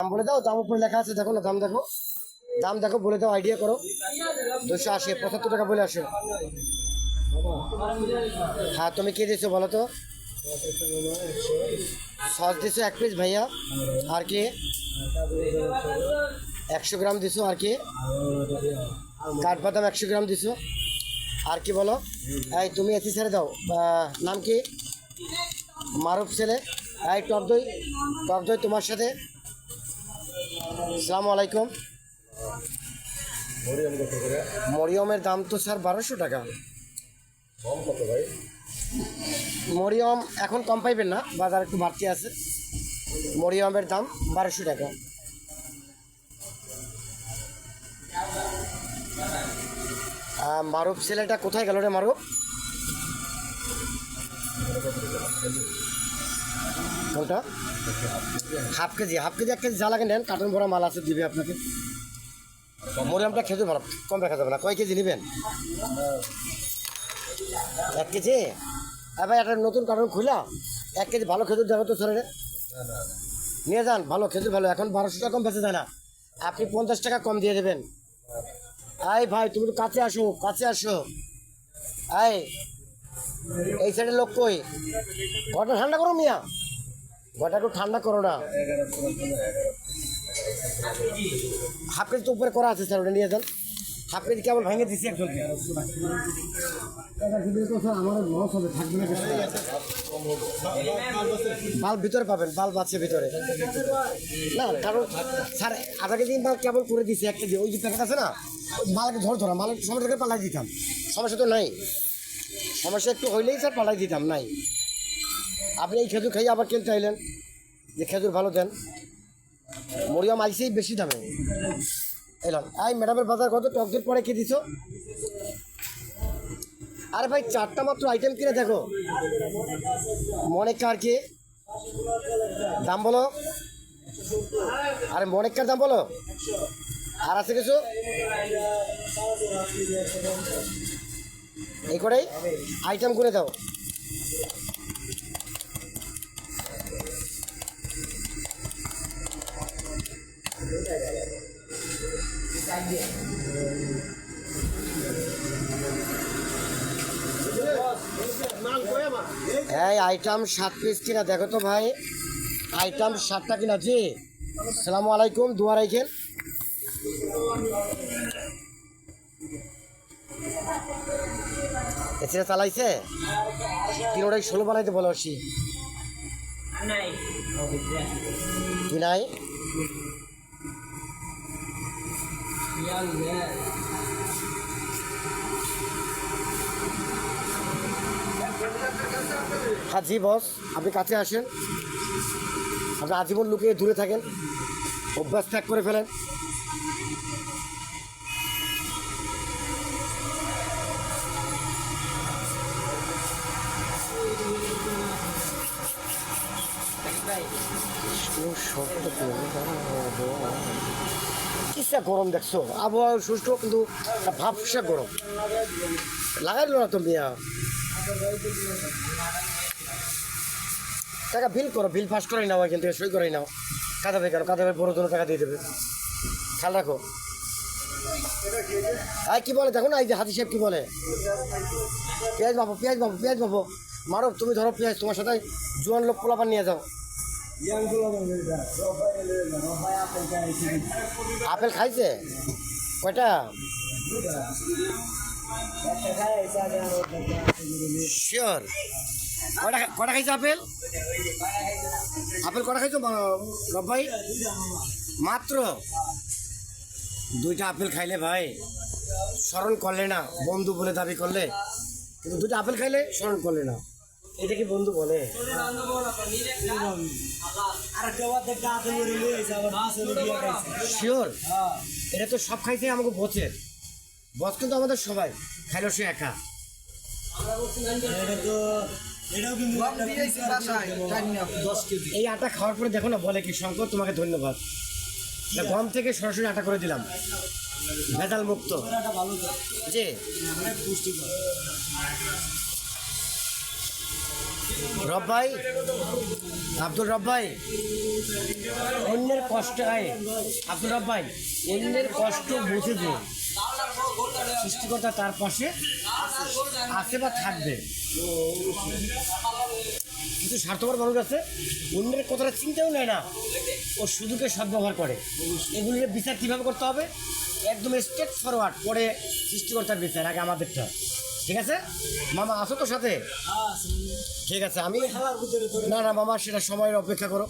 দাম বলে দাও, দাম উপরে লেখা আছে, দেখো না, দাম দেখো। দাম দেখো, বলে দাও আইডিয়া করো। দুশো আশি, পঁচাত্তর টাকা বলে আসো। হ্যাঁ তুমি কে দিয়েছ বলো তো? সস দিছো এক পিস ভাইয়া। আর কে? একশো গ্রাম দিছো আর কে? কাঠবাদাম একশো গ্রাম দিছো আর কি বলো? এই, তুমি এসি ছেড়ে দাও। নাম কি? মারুফ ছেলে। এই, টক দই টক দই তোমার সাথে। সালাম আলাইকুম মরিয়মের দাম তো স্যার বারোশো টাকা। মরিয়ম এখন কম পাইবেন না, বাজার একটু বাড়তি আছে। মরিয়মের দাম বারোশো টাকা। মারুফ ছেলেটা কোথায় গেল রে মারুফ? কোনটা হাফ কেজি হাফ কেজি, এক কেজি যা লাগে নেন কার্টন ভরা মাল আছে, দিবে আপনাকে। মরিয়ামটা খেতে ভালো, কম রাখা যাবে না। কয় কেজি নেবেন? এক কেজি? হ্যাঁ ভাই, একটা নতুন কার্টন খুলা এক কেজি ভালো খেজুর দেখো তো স্যার নিয়ে যান, ভালো খেজুর ভালো। এখন বারোশো টাকা কম বেঁচে যায় না। আপনি পঞ্চাশ টাকা কম দিয়ে দেবেন। আই ভাই, তুমি একটু কাছে আসো কাছে আসো। আই এই সাইডের লোক কই? ঘরটা ঠান্ডা করো মিয়া। ঘরটা একটু ঠান্ডা করো না। হাফ কেজি তো উপরে করা আছে স্যার, ওটা নিয়ে যান। হাফ কেজি কেমন ভেঙে দিছি থাকবে বাল্ব ভিতরে পাবেন, বাল্ব আছে ভিতরে। না, কারণ স্যার, আধা কেজি মাল কেমন করে দিছি, এক কেজি। ওই যে প্যাকেট আছে না মালকে ধর ধরা মাল সমস্যাকে পালাই দিতাম। সমস্যা তো নাই। সমস্যা একটু হইলেই স্যার পালাই দিতাম, নাই। আপনি এই খেজুর খাইয়ে আবার কিনতে চাইলেন? যে খেজুর ভালো দেন। মরিয়াম আইসেই বেশি দামে। এলাম আই ম্যাডামের বাজার কত? টক টকদের পরে কে দিছো? আরে ভাই, চারটা মাত্র আইটেম কিনে দেখো। মনেকার কি? দাম বলো। আরে মনেকার দাম বলো। আর আছে কিছু? এই করেই আইটেম করে দাও। এই আইটেম সাত পিস কিনা দেখো তো ভাই। আইটেম সাতটা কিনা জি। সালাম আলাইকুম দুয়ার আইকেন এছাড়া চালাইছে? তিনোটাই ষোলো বানাইতে বলো আসি। কি নাই? হ্যাঁ জি বস, আপনি কাছে আসেন। আপনি আজীবন লুকিয়ে দূরে থাকেন। অভ্যাস ত্যাগ করে ফেলেন। কিসা গরম দেখছ? আবহাওয়া সুষ্ঠ, কিন্তু ভাবসা গরম? লাগাইলো না তুমি টাকা বিল করো বিল পাস করাই নাও কিন্তু সই করাই নাও। কাঁদাবে কেন কাঁদাবে বড় টাকা দিয়ে দেবে। খেয়াল রাখো। আয়, কি বলে? দেখো না, এই যে হাতি সাহেব কি বলে? পেঁয়াজ বাবু পেঁয়াজ বাবু পেঁয়াজ বাবু মারো, তুমি ধরো পেঁয়াজ, তোমার সাথে জোয়ান লোক পোলাপান নিয়ে যাও। আপেল খাইছে? কয়টা? শিওর। কয়টা খা- কয়টা খাইছে আপেল? আপেল কটা খাইছো রব ভাই মাত্র? দুইটা আপেল খাইলে ভাই, স্মরণ করলে না, বন্ধু বলে দাবি করলে। কিন্তু দুইটা আপেল খাইলে স্মরণ করলে না। এটা কি বন্ধু বলে? শিওর এটা তো সব খাইছে, আমাকে বচের বচ কিন্তু আমাদের সবাই, খাইলো সে একা। এই আটা খাওয়ার পরে দেখো না, বলে কি শঙ্কর, তোমাকে ধন্যবাদ। গম থেকে সরাসরি আটা করে দিলাম। ভেজাল মুক্ত। জি। রব ভাই, আব্দুল রব ভাই, অন্যের কষ্ট আয় আব্দুল রব ভাই, অন্যের কষ্ট বুঝে যে সৃষ্টিকর্তা তার পাশে আছে বা থাকবে। কিছু স্বার্থপর মানুষ আছে, অন্যের কথাটা চিন্তাও নেয় না। ও শুধুকে সদ্ব্যবহার করে। এগুলির বিচার কীভাবে করতে হবে? একদম স্ট্রেট ফরওয়ার্ড পরে সৃষ্টিকর্তার বিচার, আগে আমাদেরটা। ঠিক আছে? মামা আসো তো সাথে। ঠিক আছে আমি না না মামা সেটা সময়ের অপেক্ষা করো।